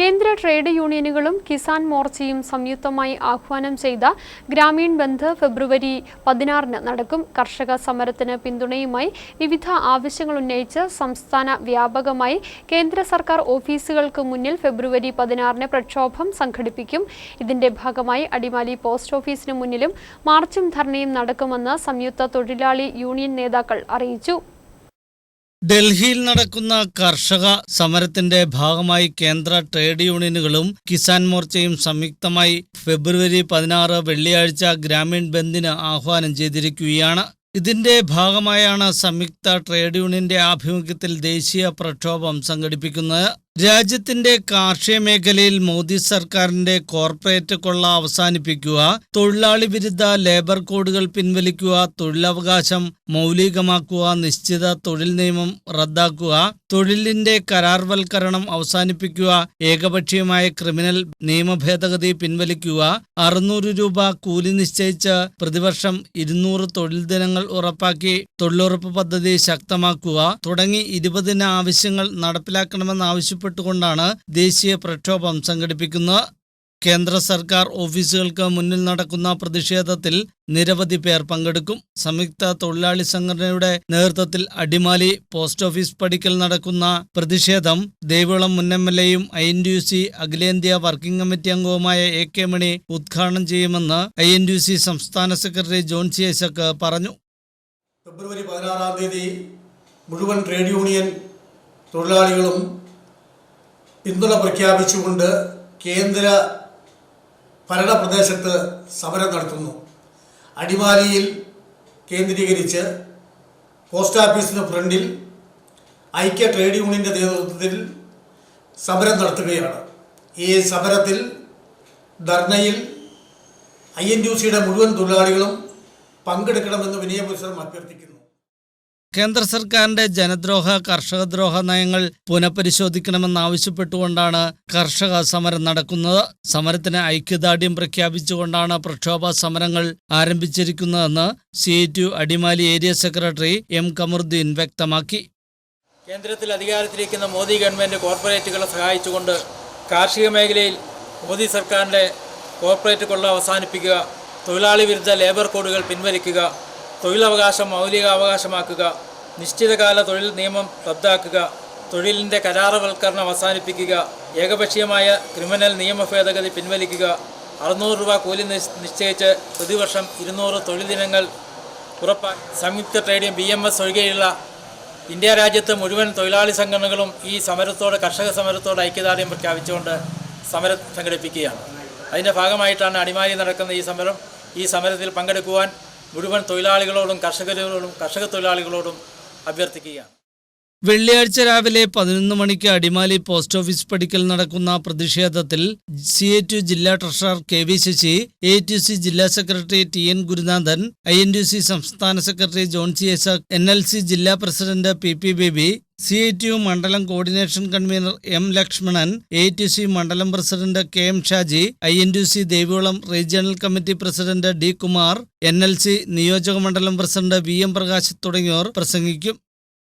കേന്ദ്ര ട്രേഡ് യൂണിയനുകളും കിസാൻ മോർച്ചയും സംയുക്തമായി ആഹ്വാനം ചെയ്ത ഗ്രാമീൺ ബന്ദ് ഫെബ്രുവരി പതിനാറിന് നടക്കും കർഷക സമരത്തിന് പിന്തുണയുമായി വിവിധ ആവശ്യങ്ങൾ ഉന്നയിച്ച് സംസ്ഥാന വ്യാപകമായി കേന്ദ്ര സർക്കാർ ഓഫീസുകൾക്ക് മുന്നിൽ ഫെബ്രുവരി പതിനാറിന് പ്രക്ഷോഭം സംഘടിപ്പിക്കും. ഇതിന്റെ ഭാഗമായി അടിമാലി പോസ്റ്റ് ഓഫീസിന് മുന്നിലും മാർച്ചും ധർണയും നടക്കുമെന്ന് സംയുക്ത തൊഴിലാളി യൂണിയൻ നേതാക്കൾ അറിയിച്ചു. ഡൽഹിയിൽ നടക്കുന്ന കർഷക സമരത്തിന്റെ ഭാഗമായി കേന്ദ്ര ട്രേഡ് യൂണിയനുകളും കിസാൻ മോർച്ചയും സംയുക്തമായി ഫെബ്രുവരി പതിനാറ് വെള്ളിയാഴ്ച ഗ്രാമീൺ ബന്ദിന് ആഹ്വാനം ചെയ്തിരിക്കുകയാണ്. ഇതിന്റെ ഭാഗമായാണ് സംയുക്ത ട്രേഡ് യൂണിയന്റെ ആഭിമുഖ്യത്തിൽ ദേശീയ പ്രക്ഷോഭം സംഘടിപ്പിക്കുന്നത്. രാജ്യത്തിന്റെ കാർഷിക മേഖലയിൽ മോദി സർക്കാരിന്റെ കോർപ്പറേറ്റ് കൊള്ള അവസാനിപ്പിക്കുക തൊഴിലാളി വിരുദ്ധ ലേബർ കോഡുകൾ പിൻവലിക്കുക തൊഴിലവകാശം മൗലികമാക്കുക നിശ്ചിത തൊഴിൽ നിയമം റദ്ദാക്കുക തൊഴിലിന്റെ കരാർവൽക്കരണം അവസാനിപ്പിക്കുക ഏകപക്ഷീയമായ ക്രിമിനൽ നിയമ ഭേദഗതി പിൻവലിക്കുക അറുന്നൂറ് രൂപ കൂലി നിശ്ചയിച്ച് പ്രതിവർഷം ഇരുന്നൂറ് തൊഴിൽ ദിനങ്ങൾ ഉറപ്പാക്കി തൊഴിലുറപ്പ് പദ്ധതി ശക്തമാക്കുക തുടങ്ങി ഇരുപതിന് ആവശ്യങ്ങൾ നടപ്പിലാക്കണമെന്ന് ആവശ്യപ്പെട്ടുകൊണ്ടാണ് ദേശീയ പ്രക്ഷോഭം സംഘടിപ്പിക്കുന്നത് കേന്ദ്ര സർക്കാർ ഓഫീസുകൾക്ക് മുന്നിൽ നടക്കുന്ന പ്രതിഷേധത്തിൽ നിരവധി പേർ പങ്കെടുക്കും. സംയുക്ത തൊഴിലാളി സംഘടനയുടെ നേതൃത്വത്തിൽ അടിമാലി പോസ്റ്റ് ഓഫീസ് പടിക്കൽ നടക്കുന്ന പ്രതിഷേധം ദേവികുളം മുൻ എം എൽ എയും I N D U C അഖിലേന്ത്യാ വർക്കിംഗ് കമ്മിറ്റി അംഗവുമായ എ കെ മണി ഉദ്ഘാടനം ചെയ്യുമെന്ന് I N D U C സംസ്ഥാന സെക്രട്ടറി ജോൺ സി ഐസക് പറഞ്ഞു. ഫെബ്രുവരി പതിനാറാം തീയതി മുഴുവൻ ട്രേഡ് യൂണിയൻ തൊഴിലാളികളും പിന്തുണ പ്രഖ്യാപിച്ചുകൊണ്ട് കേന്ദ്ര ഭരണ പ്രദേശത്ത് സമരം നടത്തുന്നു. അടിമാലിയിൽ കേന്ദ്രീകരിച്ച് പോസ്റ്റ് ഓഫീസിന് ഫ്രണ്ടിൽ ഐക്യ ട്രേഡ് യൂണിയന്റെ നേതൃത്വത്തിൽ സമരം നടത്തുകയാണ്. ഈ സമരത്തിൽ ധർണയിൽ ഐ എൻ യു സിയുടെ മുഴുവൻ തൊഴിലാളികളും പങ്കെടുക്കണമെന്ന് വിനയപുരുഷം അഭ്യർത്ഥിക്കുന്നു. കേന്ദ്ര സർക്കാരിന്റെ ജനദ്രോഹ കർഷകദ്രോഹ നയങ്ങൾ പുനഃപരിശോധിക്കണമെന്നാവശ്യപ്പെട്ടുകൊണ്ടാണ് കർഷക സമരം നടക്കുന്നത്. സമരത്തിന് ഐക്യദാർഢ്യം പ്രഖ്യാപിച്ചുകൊണ്ടാണ് പ്രക്ഷോഭ സമരങ്ങൾ ആരംഭിച്ചിരിക്കുന്നതെന്ന് C Adimali area secretary M Kamaruddeen വ്യക്തമാക്കി. കേന്ദ്രത്തിൽ അധികാരത്തിലിരിക്കുന്ന മോദി ഗവൺമെന്റ് കോർപ്പറേറ്റുകളെ സഹായിച്ചുകൊണ്ട് കാർഷിക മേഖലയിൽ മോദി സർക്കാരിന്റെ കോർപ്പറേറ്റ് കൊള്ള അവസാനിപ്പിക്കുക തൊഴിലാളി വിരുദ്ധ ലേബർ കോഡുകൾ പിൻവലിക്കുക തൊഴിലവകാശം മൗലികാവകാശമാക്കുക നിശ്ചിതകാല തൊഴിൽ നിയമം റദ്ദാക്കുക തൊഴിലിന്റെ കരാറവൽക്കരണം അവസാനിപ്പിക്കുക ഏകപക്ഷീയമായ ക്രിമിനൽ നിയമ ഭേദഗതി പിൻവലിക്കുക അറുന്നൂറ് രൂപ കൂലി നിശ്- നിശ്ചയിച്ച് പ്രതിവർഷം ഇരുന്നൂറ് തൊഴിൽ ദിനങ്ങൾ ഉറപ്പാക്കി സംയുക്ത ട്രേഡ് ബി എം എസ് ഒഴികെയുള്ള ഇന്ത്യ രാജ്യത്ത് മുഴുവൻ തൊഴിലാളി സംഘടനകളും ഈ സമരത്തോട് കർഷക സമരത്തോട് ഐക്യദാർഢ്യം പ്രഖ്യാപിച്ചുകൊണ്ട് സമരം സംഘടിപ്പിക്കുകയാണ്. അതിന്റെ ഭാഗമായിട്ടാണ് അടിമാലി നടക്കുന്ന ഈ സമരം. ഈ സമരത്തിൽ പങ്കെടുക്കുവാൻ മുഴുവൻ തൊഴിലാളികളോടും കർഷകരോടും കർഷക തൊഴിലാളികളോടും അഭ്യർത്ഥിക്കുകയാണ്. വെള്ളിയാഴ്ച രാവിലെ പതിനൊന്ന് മണിക്ക് അടിമാലി പോസ്റ്റ് ഓഫീസ് പടിക്കൽ നടക്കുന്ന പ്രതിഷേധത്തിൽ സി എ ടു ജില്ലാ treasurer K V Sasi A two C ജില്ലാ secretary T N Gurunathan I N T C സംസ്ഥാന secretary John C Isaac N L C ജില്ലാ president P P Baby C I T U മണ്ഡലം coordination convener M Lakshmanan A T C മണ്ഡലം president K M Shaji I N T C Devikulam regional committee president D Kumar N L C നിയോജക മണ്ഡലം president V M Prakash തുടങ്ങിയവർ പ്രസംഗിക്കും.